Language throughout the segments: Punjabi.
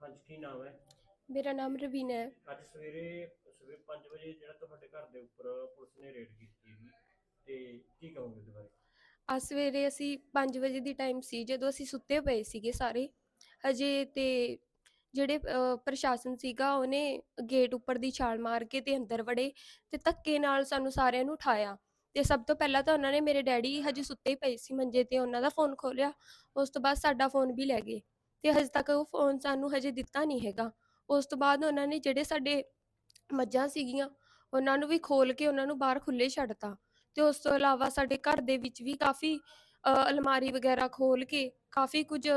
ਹਾਂਜੀ ਕੀ ਨਾਮ ਹੈ? ਮੇਰਾ ਨਾਮ ਰਵੀਨਾ ਹੈ। ਅੱਜ ਸਵੇਰੇ ਸਵੇਰੇ 5 ਵਜੇ ਜਿਹੜਾ ਤੁਹਾਡੇ ਘਰ ਦੇ ਉੱਪਰ ਪੁਲਿਸ ਨੇ ਰੇਡ ਕੀਤੀ ਹੈਗੀ ਤੇ ਕੀ ਕਹੋਗੇ ਇਹਦੇ ਬਾਰੇ? ਅੱਜ ਸਵੇਰੇ ਅਸੀਂ 5 ਵਜੇ ਦੀ ਟਾਈਮ ਸੀ ਜਦੋਂ ਅਸੀਂ ਸੁੱਤੇ ਪਏ ਸੀਗੇ ਸਾਰੇ। ਹਜੇ ਤੇ ਜਿਹੜੇ ਪ੍ਰਸ਼ਾਸਨ ਸੀਗਾ ਉਹਨੇ ਗੇਟ ਉੱਪਰ ਦੀ ਛਾਲ ਮਾਰ ਕੇ ਤੇ ਅੰਦਰ ਵੜੇ ਤੇ ਧੱਕੇ ਨਾਲ ਸਾਨੂੰ ਸਾਰਿਆਂ ਨੂੰ ਉਠਾਇਆ। ਤੇ ਸਭ ਤੋਂ ਪਹਿਲਾਂ ਤਾਂ ਉਹਨਾਂ ਨੇ ਮੇਰੇ ਡੈਡੀ ਹਜੇ ਸੁੱਤੇ ਪਏ ਸੀ ਮੰਜੇ ਤੇ ਉਹਨਾਂ ਦਾ ਫੋਨ ਖੋਲਿਆ ਉਸ ਤੋਂ ਬਾਅਦ ਸਾਡਾ ਫੋਨ ਵੀ ਲੈ ਗਏ। ਤੇ ਹਜੇ ਤੱਕ ਉਹ ਫੋਨ ਸਾਨੂੰ ਹਜੇ ਦਿੱਤਾ ਨਹੀਂ ਹੈਗਾ। ਉਸ ਤੋਂ ਬਾਅਦ ਉਹਨਾਂ ਨੇ ਜਿਹੜੇ ਸਾਡੇ ਮੱਝਾਂ ਸੀਗੀਆਂ ਉਹਨਾਂ ਨੂੰ ਵੀ ਖੋਲ ਕੇ ਉਹਨਾਂ ਨੂੰ ਬਾਹਰ ਖੁੱਲੇ ਛੱਡਤਾ। ਤੇ ਉਸ ਤੋਂ ਇਲਾਵਾ ਸਾਡੇ ਘਰ ਦੇ ਵਿੱਚ ਵੀ ਕਾਫੀ ਅ, ਅਲਮਾਰੀ ਵਗੈਰਾ ਖੋਲ ਕੇ ਕਾਫੀ ਕੁਝ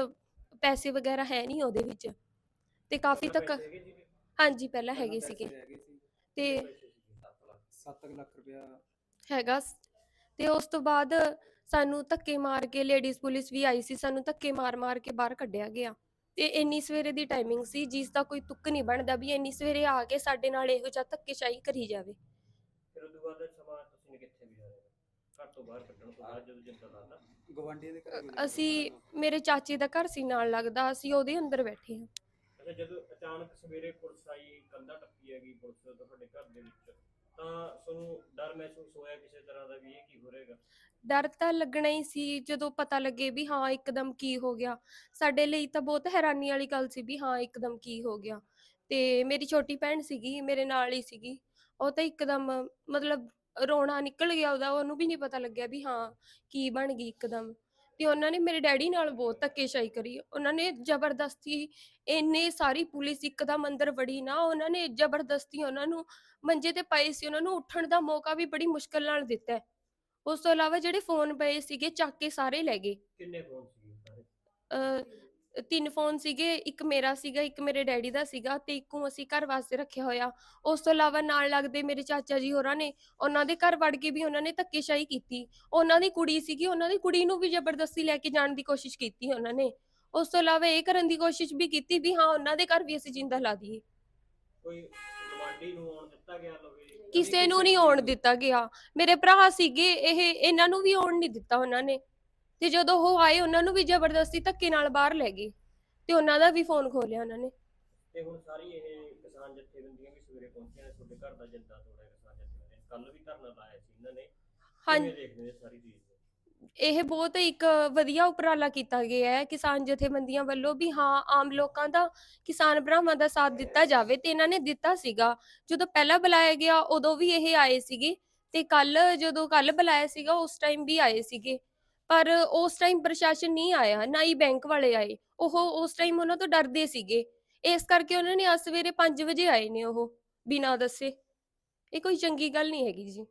ਪੈਸੇ ਵਗੈਰਾ ਹੈ ਨਹੀਂ ਉਹਦੇ ਵਿੱਚ। ਤੇ ਕਾਫੀ ਤੱਕ? ਹਾਂਜੀ ਪਹਿਲਾਂ ਹੈਗੇ ਸੀਗੇ। ਤੇ ਪੈਸੇ ਸੀਗੇ? 7 ਲੱਖ ਰੁਪਇਆ। ਹੈਗਾ ਸ- ਤੇ ਉਸ ਤੋਂ ਬਾਅਦ ਸਾਨੂੰ ਧੱਕੇ ਮਾਰ ਕੇ ਲੇਡੀਜ਼ ਪੁਲਿਸ ਵੀ ਆਈ ਸੀ ਸਾਨੂੰ ਧੱਕੇ ਮਾਰ-ਮਾਰ ਕੇ ਬਾਹਰ ਕੱਢਿਆ ਗਿਆ। ਤੇ ਇੰਨੀ ਸਵੇਰੇ ਦੀ ਟਾਈਮਿੰਗ ਸੀ ਜਿਸ ਦਾ ਕੋਈ ਤੁੱਕ ਨਹੀਂ ਬਣਦਾ ਵੀ ਇੰਨੀ ਸਵੇਰੇ ਆ ਕੇ ਸਾਡੇ ਨਾਲ ਇਹੋ ਜਿਹਾ ਧੱਕੇਸ਼ਾਹੀ ਕਰੀ ਜਾਵੇ। ਫਿਰ ਉਦੋਂ ਬਾਅਦ ਸਮਾਂ ਤੁਸੀਂ ਨੇ ਕਿੱਥੇ ਵੀ ਜਾਣਾ ਘਰ ਤੋਂ ਬਾਹਰ ਕੱਢਣ ਤੋਂ ਬਾਅਦ ਜਦੋਂ ਜਿੰਦਾ ਲਾਤਾ ਗਵਾਂਢੀਆਂ ਦੇ ਘਰੇ ਅ- ਗੁਜ਼ਰੇ ਅਸੀਂ ਮੇਰੇ ਚਾਚੇ ਦਾ ਘਰ ਸੀ ਨਾਲ ਲੱਗਦਾ ਅਸੀਂ ਉਹਦੇ ਅੰਦਰ ਬੈਠੇ ਹਾਂ। ਅੱਛਾ ਜਦੋਂ ਅਚਾਨਕ ਸਵੇਰੇ ਪੁਲਿਸ ਆਈ ਕੰਧਾ ਟੱਪੀ ਹੈਗੀ ਪੁਲਿਸ ਤੁਹਾਡੇ ਘਰ ਦੇ ਵਿੱਚ ਤਾਂ ਤੁਹਾਨੂੰ ਡਰ ਮਹਿਸੂਸ ਹੋਇਆ ਕਿਸੇ ਤਰ੍ਹਾਂ ਦਾ ਵੀ ਇਹ ਕੀ ਹੋ ਰਿਹਾਗਾ ਡਰ ਤਾਂ ਲੱਗਣਾ ਹੀ ਸੀ, ਜਦੋਂ ਪਤਾ ਲੱਗੇ ਵੀ ਹਾਂ, ਇੱਕਦਮ ਕੀ ਹੋ ਗਿਆ। ਸਾਡੇ ਲਈ ਤਾਂ ਬਹੁਤ ਹੈਰਾਨੀ ਵਾਲੀ ਗੱਲ ਸੀ ਵੀ ਹਾਂ, ਇੱਕਦਮ ਕੀ ਹੋ ਗਿਆ। ਤੇ ਮੇਰੀ ਛੋਟੀ ਭੈਣ ਸੀਗੀ, ਮੇਰੇ ਨਾਲ ਹੀ ਸੀਗੀ। ਉਹ ਤਾਂ ਇੱਕਦਮ ਮਤਲਬ ਰੋਣਾ ਨਿਕਲ ਗਿਆ ਉਹਦਾ, ਉਹਨੂੰ ਵੀ ਨਹੀਂ ਪਤਾ ਲੱਗਿਆ ਵੀ ਹਾਂ, ਕੀ ਬਣ ਗਈ ਇੱਕਦਮ। ਤੇ ਉਹਨਾਂ ਨੇ ਮੇਰੇ ਡੈਡੀ ਨਾਲ ਬਹੁਤ ਧੱਕੇਸ਼ਾਹੀ ਕਰੀ। ਉਹਨਾਂ ਨੇ ਜ਼ਬਰਦਸਤੀ ਇੰਨੇ ਸਾਰੀ ਪੁਲਿਸ ਇੱਕਦਮ ਅੰਦਰ ਵੜੀ ਨਾ ਉਹਨਾਂ ਨੇ ਜ਼ਬਰਦਸਤੀ ਉਹਨਾਂ ਨੂੰ ਮੰਜੇ ਤੇ ਪਏ ਸੀ ਉਹਨਾਂ ਨੂੰ ਉੱਠਣ ਦਾ ਮੌਕਾ ਵੀ ਬੜੀ ਮੁਸ਼ਕਲ ਨਾਲ ਦਿੱਤਾ। ਹੈ। ਉਸ ਤੋਂ ਇਲਾਵਾ ਜਿਹੜੇ ਫੋਨ ਪਏ ਸੀਗੇ ਚੱਕ ਕੇ ਸਾਰੇ ਲੈ ਗਏ। ਕਿੰਨੇ ਫੋਨ ਸੀਗੇ ਸਾਰੇ? ਤਿੰਨ ਫੋਨ ਸੀਗੇ ਇੱਕ ਮੇਰਾ ਸੀਗਾ ਇੱਕ ਮੇਰੇ ਡੈਡੀ ਦਾ ਸੀਗਾ ਤੇ ਇੱਕੋ ਅਸੀਂ ਘਰ ਵਾਸਤੇ ਰੱਖਿਆ ਹੋਇਆ। ਉਸ ਤੋਂ ਇਲਾਵਾ ਨਾਲ ਲੱਗਦੇ ਮੇਰੇ ਚਾਚਾ ਜੀ ਹੋਰਾਂ ਨੇ ਉਹਨਾਂ ਦੇ ਘਰ ਵੜ ਕੇ ਵੀ ਉਹਨਾਂ ਨੇ ਧੱਕੇਸ਼ਾਹੀ ਕੀਤੀ। ਉਹਨਾਂ ਦੀ ਕੁੜੀ ਸੀਗੀ ਉਹਨਾਂ ਦੀ ਕੁੜੀ ਨੂੰ ਵੀ ਜ਼ਬਰਦਸਤੀ ਲੈ ਕੇ ਜਾਣ ਦੀ ਕੋਸ਼ਿਸ਼ ਕੀਤੀ ਉਹਨਾਂ ਨੇ। ਉਸ ਤੋਂ ਇਲਾਵਾ ਇਹ ਕਰਨ ਦੀ ਕੋਸ਼ਿਸ਼ ਵੀ ਕੀਤੀ ਵੀ ਹਾਂ ਉਹਨਾਂ ਦੇ ਘਰ ਵੀ ਅਸੀਂ ਜਿੰਦਾ ਲਾ ਦਈਏ। ਕੋਈ ਗਵਾਂਢੀ ਨੂੰ ਆਉਣ ਦਿੱਤਾ ਗਿਆ ਲਵੇ ਕਿਸੇ ਨੂੰ ਨਹੀਂ ਆਉਣ ਦਿੱਤਾ ਗਿਆ। ਮੇਰੇ ਭਰਾ ਸੀਗੇ ਇਹ ਇਹਨਾਂ ਨੂੰ ਵੀ ਆਉਣ ਨਹੀਂ ਦਿੱਤਾ ਉਹਨਾਂ ਨੇ। ਤੇ ਜਦੋਂ ਉਹ ਆਏ ਉਹਨਾਂ ਨੂੰ ਵੀ ਜ਼ਬਰਦਸਤੀ ਧੱਕੇ ਨਾਲ ਬਾਹਰ ਲੈ ਗਏ ਤੇ ਉਹਨਾਂ ਦਾ ਵੀ ਫੋਨ ਖੋਲਿਆ ਉਹਨਾਂ ਨੇ। ਤੇ ਹੁਣ ਸਾਰੀ ਇਹ ਕਿਸਾਨ ਜਥੇਬੰਦੀਆਂ ਵੀ ਸਵੇਰੇ ਪਹੁੰਚੀਆਂ ਨੇ ਤੁਹਾਡੇ ਘਰ ਦਾ ਜਿੰਦਾ ਤੋੜਿਆ ਕਿਸਾਨ ਜਥੇਬੰਦੀਆਂ ਕੱਲ ਵੀ ਧਰਨਾ ਲਾਇਆ ਸੀ ਇਹਨਾਂ ਨੇ। ਹਾਂ ਕਿਵੇਂ ਦੇਖਦੇ ਨੇ ਸਾਰੀ ਚੀਜ਼? ਨੂੰ? ਇਹ ਬਹੁਤ ਇੱਕ ਵਧੀਆ ਉਪਰਾਲਾ ਕੀਤਾ ਗਿਆ ਹੈ। ਕਿਸਾਨ ਜਥੇਬੰਦੀਆਂ ਵੱਲੋਂ ਵੀ ਹਾਂ ਆਮ ਲੋਕਾਂ ਦਾ ਕਿਸਾਨ ਭਰਾਵਾਂ ਦਾ ਸਾਥ ਦਿੱਤਾ ਜਾਵੇ ਤੇ ਇਹਨਾਂ ਨੇ ਦਿੱਤਾ ਸੀਗਾ। ਜਦੋਂ ਪਹਿਲਾਂ ਬੁਲਾਇਆ ਗਿਆ ਉਦੋਂ ਵੀ ਇਹ ਆਏ ਸੀਗੇ ਤੇ ਕੱਲ ਜਦੋਂ ਕੱਲ ਬੁਲਾਇਆ ਸੀਗਾ ਉਸ ਟਾਈਮ ਵੀ ਆਏ ਸੀਗੇ। ਪਰ ਉਸ ਟਾਈਮ ਪ੍ਰਸ਼ਾਸਨ ਨਹੀਂ ਆਇਆ, ਨਾ ਹੀ ਬੈਂਕ ਵਾਲੇ ਆਏ। ਉਹ, ਉਸ ਟਾਈਮ ਉਹਨਾਂ ਤੋਂ ਡਰਦੇ ਸੀਗੇ। ਇਸ ਕਰਕੇ ਉਹਨਾਂ ਨੇ ਅੱਜ ਸਵੇਰੇ 5 ਵਜੇ ਆਏ ਨੇ ਉਹ, ਬਿਨਾਂ ਦੱਸੇ। ਇਹ ਕੋਈ ਚੰਗੀ ਗੱਲ ਨਹੀਂ ਹੈਗੀ ਜੀ।